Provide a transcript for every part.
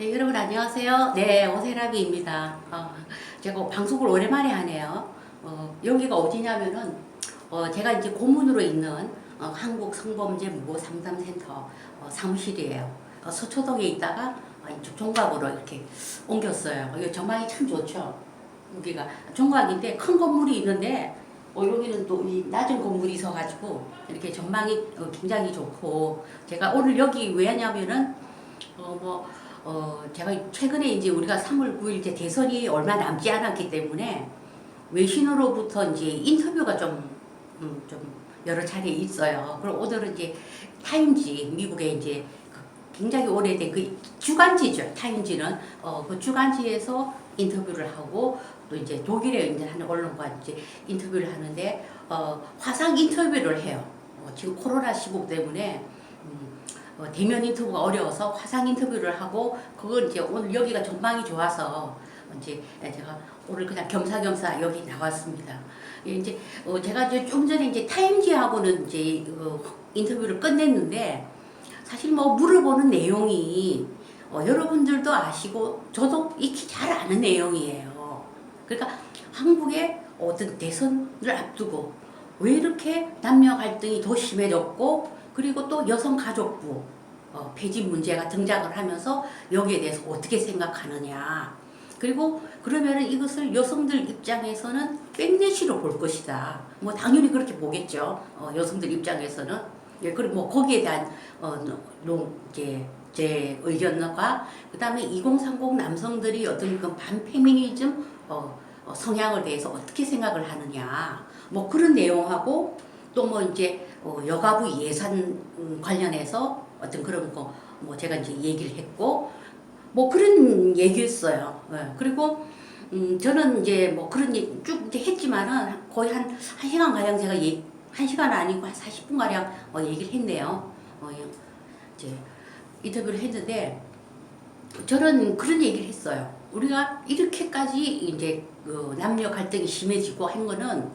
네, 여러분 안녕하세요. 네, 오세라비입니다. 어, 제가 방송을 오랜만에 하네요. 어, 여기가 어디냐면은 어, 제가 이제 고문으로 있는 어, 한국 성범죄 무고 상담 센터 어, 사무실이에요. 어, 서초동에 있다가 어, 이쪽 종각으로 이렇게 옮겼어요. 여기 전망이 참 좋죠. 여기가 종각인데 큰 건물이 있는데 어, 여기는 또 이 낮은 건물이 있어가지고 이렇게 전망이 어, 굉장히 좋고 제가 오늘 여기 왜 하냐면은 어, 뭐, 어, 제가 최근에 이제 우리가 3월 9일 이제 대선이 얼마 남지 않았기 때문에 외신으로부터 이제 인터뷰가 좀, 음, 좀 여러 차례 있어요. 그리고 오늘은 이제 타임지, 미국의 이제 그 굉장히 오래된 그 주간지죠. 타임지는, 어, 그 주간지에서 인터뷰를 하고 또 이제 독일에 이제 하는 언론과 이제 인터뷰를 하는데, 어, 화상 인터뷰를 해요. 어, 지금 코로나 시국 때문에 음, 어, 대면 인터뷰가 어려워서 화상 인터뷰를 하고 그걸 이제 오늘 여기가 전망이 좋아서 이제 제가 오늘 그냥 겸사겸사 여기 나왔습니다. 예, 이제 어, 제가 이제 좀 전에 이제 타임지하고는 이제 어, 인터뷰를 끝냈는데 사실 뭐 물어보는 내용이 어, 여러분들도 아시고 저도 익히 잘 아는 내용이에요. 그러니까 한국의 어떤 대선을 앞두고 왜 이렇게 남녀 갈등이 더 심해졌고 그리고 또 여성가족부 어, 폐지 문제가 등장을 하면서 여기에 대해서 어떻게 생각하느냐. 그리고 그러면은 이것을 여성들 입장에서는 백내시로 볼 것이다. 뭐 당연히 그렇게 보겠죠. 어, 여성들 입장에서는. 예, 그리고 뭐 거기에 대한 어, 농, 이제 제 의견과 그 다음에 2030 남성들이 어떤 그 반페미니즘 어, 어, 성향을 대해서 어떻게 생각을 하느냐. 뭐 그런 내용하고 또 뭐 이제 어, 여가부 예산 음, 관련해서 어떤 그런 거 뭐 제가 이제 얘기를 했고 뭐 그런 얘기였어요. 예, 그리고 음 저는 이제 뭐 그런 얘기 쭉 이제 했지만은 거의 한, 한 시간 가량 제가 얘, 한 시간 아니고 한 40분 가량 어, 얘기를 했네요. 어, 예, 이제 인터뷰를 했는데 저는 그런 얘기를 했어요. 우리가 이렇게까지 이제 그 남녀 갈등이 심해지고 한 거는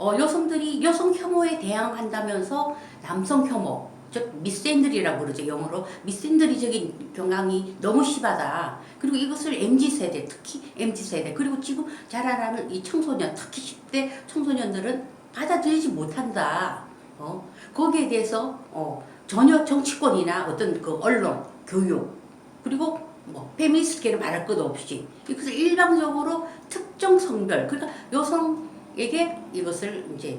어, 여성들이 여성 혐오에 대항한다면서 남성 혐오, 즉 미스앤들이라고 그러죠 영어로 미스앤들이적인 경향이 너무 심하다. 그리고 이것을 mz 세대, 특히 mz 세대 그리고 지금 자라나는 이 청소년, 특히 10대 청소년들은 받아들이지 못한다. 어, 거기에 대해서 어, 전혀 정치권이나 어떤 그 언론, 교육 그리고 뭐 페미니스트계를 말할 것 없이 이것을 일방적으로 특정 성별 그러니까 여성 에게 이것을 이제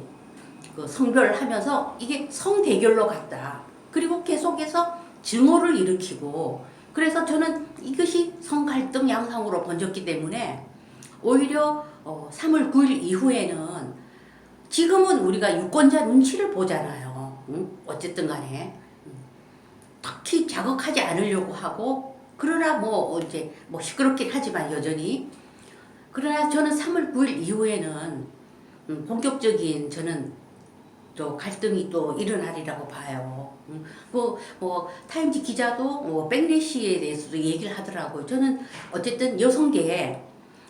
그 성별하면서 이게 성대결로 갔다. 그리고 계속해서 증오를 일으키고 그래서 저는 이것이 성갈등 양상으로 번졌기 때문에 오히려 어, 3월 9일 이후에는 지금은 우리가 유권자 눈치를 보잖아요. 응? 어쨌든 간에 음. 특히 자극하지 않으려고 하고 그러나 뭐 이제 뭐 시끄럽긴 하지만 여전히 그러나 저는 3월 9일 이후에는 음, 본격적인 저는 또 갈등이 또 일어나리라고 봐요. 음, 뭐, 뭐, 타임지 기자도 뭐, 백래시에 대해서도 얘기를 하더라고요. 저는 어쨌든 여성계에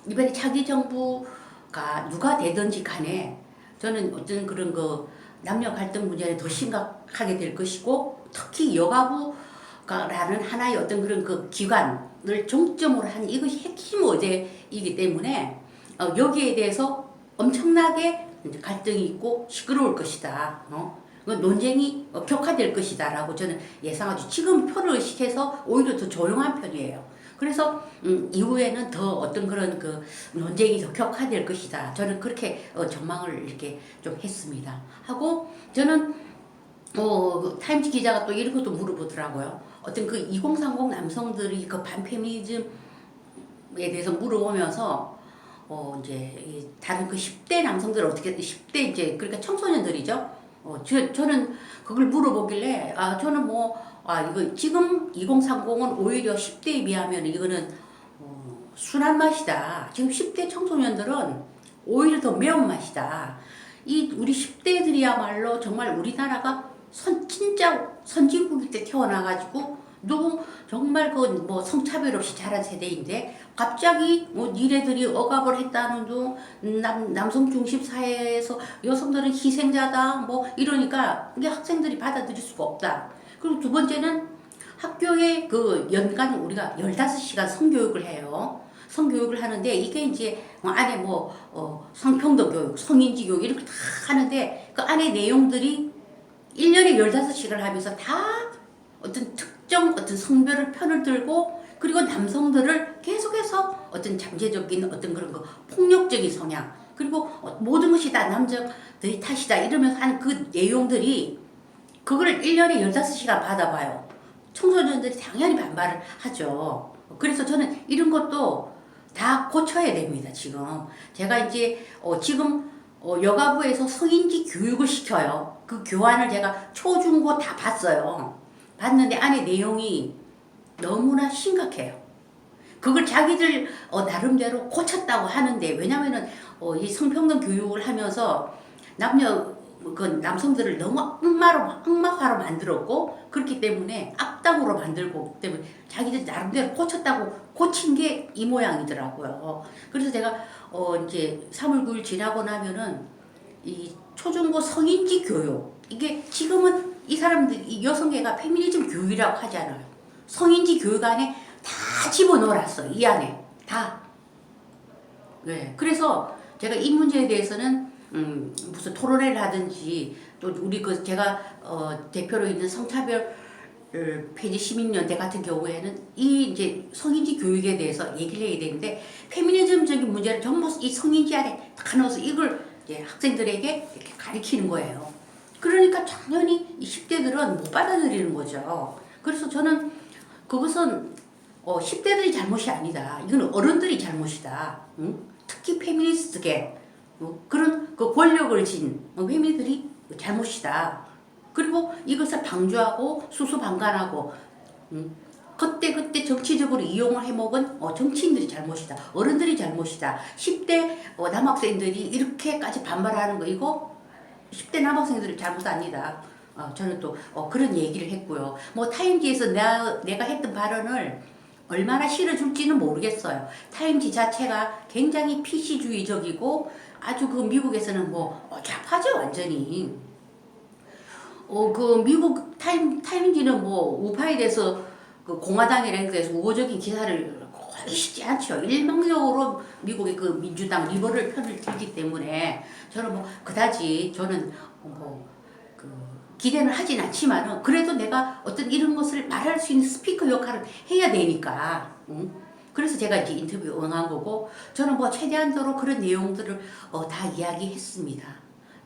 이번에 차기 정부가 누가 되든지 간에 저는 어떤 그런 그 남녀 갈등 문제는 더 심각하게 될 것이고 특히 여가부라는 하나의 어떤 그런 그 기관을 정점으로 한 이것이 핵심 어제이기 때문에 어, 여기에 대해서 엄청나게 갈등이 있고 시끄러울 것이다. 어? 그 논쟁이 어, 격화될 것이다 라고 저는 예상하죠. 지금 표를 의식해서 오히려 더 조용한 편이에요. 그래서 음, 이후에는 더 어떤 그런 그 논쟁이 더 격화될 것이다. 저는 그렇게 어, 전망을 이렇게 좀 했습니다. 하고 저는 어, 그 타임즈 기자가 또 이런 것도 물어보더라고요. 어떤 그 2030 남성들이 그 반페미니즘에 대해서 물어보면서 어 이제 이 다른 그 10대 남성들 어떻게 10대 이제 그러니까 청소년들이죠. 어 저, 저는 그걸 물어보길래 아 저는 뭐아 이거 지금 2030은 오히려 10대에 비하면 이거는 어, 순한 맛이다. 지금 10대 청소년들은 오히려 더 매운 맛이다. 이 우리 10대들이야말로 정말 우리나라가 선 진짜 선진국일 때 태어나가지고 너무 정말 그 뭐 성차별 없이 자란 세대인데 갑자기 뭐 니네들이 억압을 했다는 둥 남, 남성 중심 사회에서 여성들은 희생자다 뭐 이러니까 이게 학생들이 받아들일 수가 없다. 그리고 두 번째는 학교에 그 연간 우리가 15시간 성교육을 해요. 성교육을 하는데 이게 이제 뭐 안에 뭐 어, 성평등 교육, 성인지 교육 이렇게 다 하는데 그 안에 내용들이 1년에 15시간을 하면서 다 어떤 특 정 어떤 성별을 편을 들고 그리고 남성들을 계속해서 어떤 잠재적인 어떤 그런 거 폭력적인 성향 그리고 어, 모든 것이 다 남자들이 탓이다 이러면서 하는 그 내용들이 그거를 1년에 15시간 받아봐요. 청소년들이 당연히 반발을 하죠. 그래서 저는 이런 것도 다 고쳐야 됩니다, 지금. 제가 이제, 어, 지금, 어, 여가부에서 성인지 교육을 시켜요. 그 교환을 제가 초 중 고 다 봤어요. 봤는데 안에 내용이 너무나 심각해요. 그걸 자기들 어, 나름대로 고쳤다고 하는데 왜냐면은 어, 이 성평등 교육을 하면서 남녀 그 남성들을 너무 악마로 악마화로 만들었고 그렇기 때문에 악당으로 만들고 때문에 자기들 나름대로 고쳤다고 고친 게 이 모양이더라고요. 그래서 제가 어 이제 3월 9일 지나고 나면은 이 초중고 성인지 교육 이게 지금은 이 사람들 이 여성계가 페미니즘 교육이라고 하잖아요. 성인지 교육 안에 다 집어넣어놨어 이 안에 다. 네. 그래서 제가 이 문제에 대해서는 음, 무슨 토론회를 하든지 또 우리 그 제가 어, 대표로 있는 성차별 폐지 시민연대 같은 경우에는 이 이제 성인지 교육에 대해서 얘기를 해야 되는데 페미니즘적인 문제를 전부 이 성인지 안에 다 넣어서 이걸 이제 학생들에게 이렇게 가리키는 거예요. 그러니까 당연히 이 10대들은 못 받아들이는 거죠. 그래서 저는 그것은 어, 10대들이 잘못이 아니다. 이건 어른들이 잘못이다. 응? 특히 페미니스트계 어, 그런 그 권력을 진 어, 페미들이 잘못이다. 그리고 이것을 방조하고 수수방관하고 음, 그때 그때 정치적으로 이용을 해먹은 어, 정치인들이 잘못이다. 어른들이 잘못이다. 10대 어, 남학생들이 이렇게까지 반발하는 거 이거 10대 남학생들이 잘못 아니다. 어, 저는 또 어, 그런 얘기를 했고요. 뭐 타임지에서 내가, 내가 했던 발언을 얼마나 실어줄지는 모르겠어요. 타임지 자체가 굉장히 PC주의적이고 아주 그 미국에서는 뭐 어, 좌파죠 완전히. 어 그 미국 타임 타임지는 뭐 우파에 대해서 그 공화당이라는 데서 우호적인 기사를 거의 쓰지 않죠. 일방적으로 미국의 그 민주당 리버럴 편을 들기 때문에 저는 뭐 그다지 저는 뭐 그 기대는 하진 않지만은 그래도 내가 어떤 이런 것을 말할 수 있는 스피커 역할을 해야 되니까. 응? 그래서 제가 이제 인터뷰 응한 거고 저는 뭐 최대한도로 그런 내용들을 어, 다 이야기했습니다.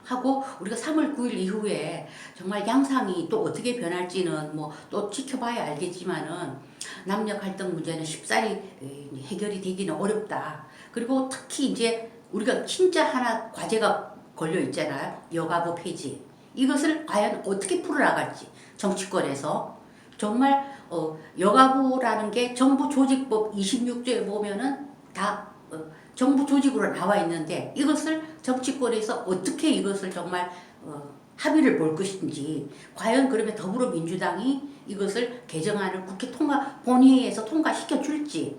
하고 우리가 3월 9일 이후에 정말 양상이 또 어떻게 변할지는 뭐 또 지켜봐야 알겠지만은 남녀 갈등 문제는 쉽사리 에, 해결이 되기는 어렵다. 그리고 특히 이제 우리가 진짜 하나 과제가 걸려 있잖아요. 여가부 폐지. 이것을 과연 어떻게 풀어나갈지 정치권에서 정말 어, 여가부라는 게 정부 조직법 26조에 보면은 다 어, 정부 조직으로 나와 있는데 이것을 정치권에서 어떻게 이것을 정말 어, 합의를 볼 것인지 과연 그러면 더불어민주당이 이것을 개정안을 국회 통과 본회의에서 통과시켜 줄지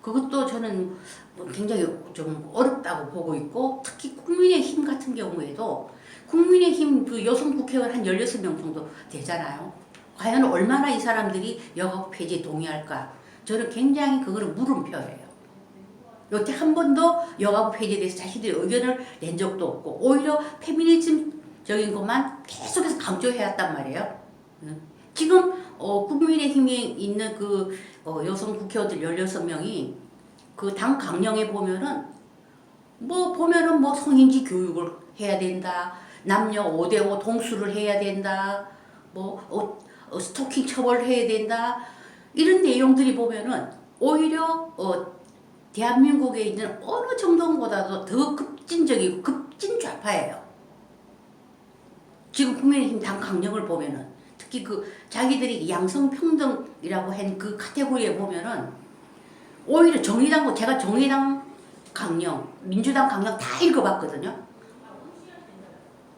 그것도 저는 굉장히 좀 어렵다고 보고 있고 특히 국민의힘 같은 경우에도 국민의힘 그 여성 국회의원 한 16명 정도 되잖아요. 과연 얼마나 이 사람들이 여가 폐지 동의할까? 저는 굉장히 그거는 물음표예요. 여태 한 번도 여가부 폐지에 대해서 자신들의 의견을 낸 적도 없고 오히려 페미니즘적인 것만 계속해서 강조해왔단 말이에요. 응? 지금 어, 국민의힘에 있는 그 어, 여성 국회의원들 16명이 그 당 강령에 보면은 뭐 보면은 뭐 성인지 교육을 해야 된다. 남녀 5대5 동수를 해야 된다. 뭐 어, 어, 스토킹 처벌을 해야 된다. 이런 내용들이 보면은 오히려 어, 대한민국에 있는 어느 정당보다도 더 급진적이고 급진 좌파예요. 지금 국민의힘 당 강령을 보면은 특히 그 자기들이 양성평등이라고 한 그 카테고리에 보면은 오히려 정의당 제가 정의당 강령, 민주당 강령 다 읽어봤거든요.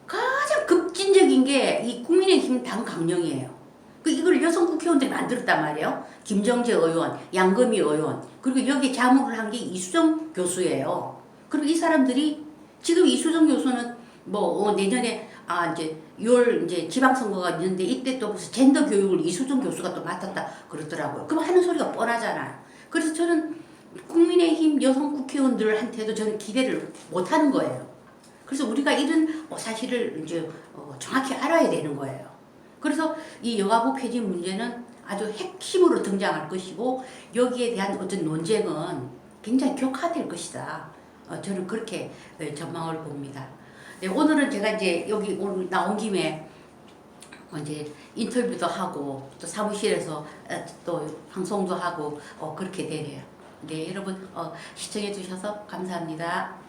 가장 급진적인 게이 국민의힘 당 강령이에요. 그 이걸 여성 국회의원들이 만들었단 말이에요. 김정재 의원, 양금희 의원, 그리고 여기 자문을 한 게 이수정 교수예요. 그리고 이 사람들이 지금 이수정 교수는 뭐 어, 내년에 아 이제 6월 이제 지방선거가 있는데 이때 또 무슨 젠더 교육을 이수정 교수가 또 맡았다 그러더라고요. 그럼 하는 소리가 뻔하잖아요. 그래서 저는 국민의힘 여성 국회의원들한테도 저는 기대를 못 하는 거예요. 그래서 우리가 이런 어, 사실을 이제 어, 정확히 알아야 되는 거예요. 그래서 이 여가부 폐지 문제는 아주 핵심으로 등장할 것이고 여기에 대한 어떤 논쟁은 굉장히 격화될 것이다. 어, 저는 그렇게 네, 전망을 봅니다. 네, 오늘은 제가 이제 여기 오늘 나온 김에 어, 이제 인터뷰도 하고 또 사무실에서 어, 또 방송도 하고 어, 그렇게 되네요. 네, 여러분 어, 시청해 주셔서 감사합니다.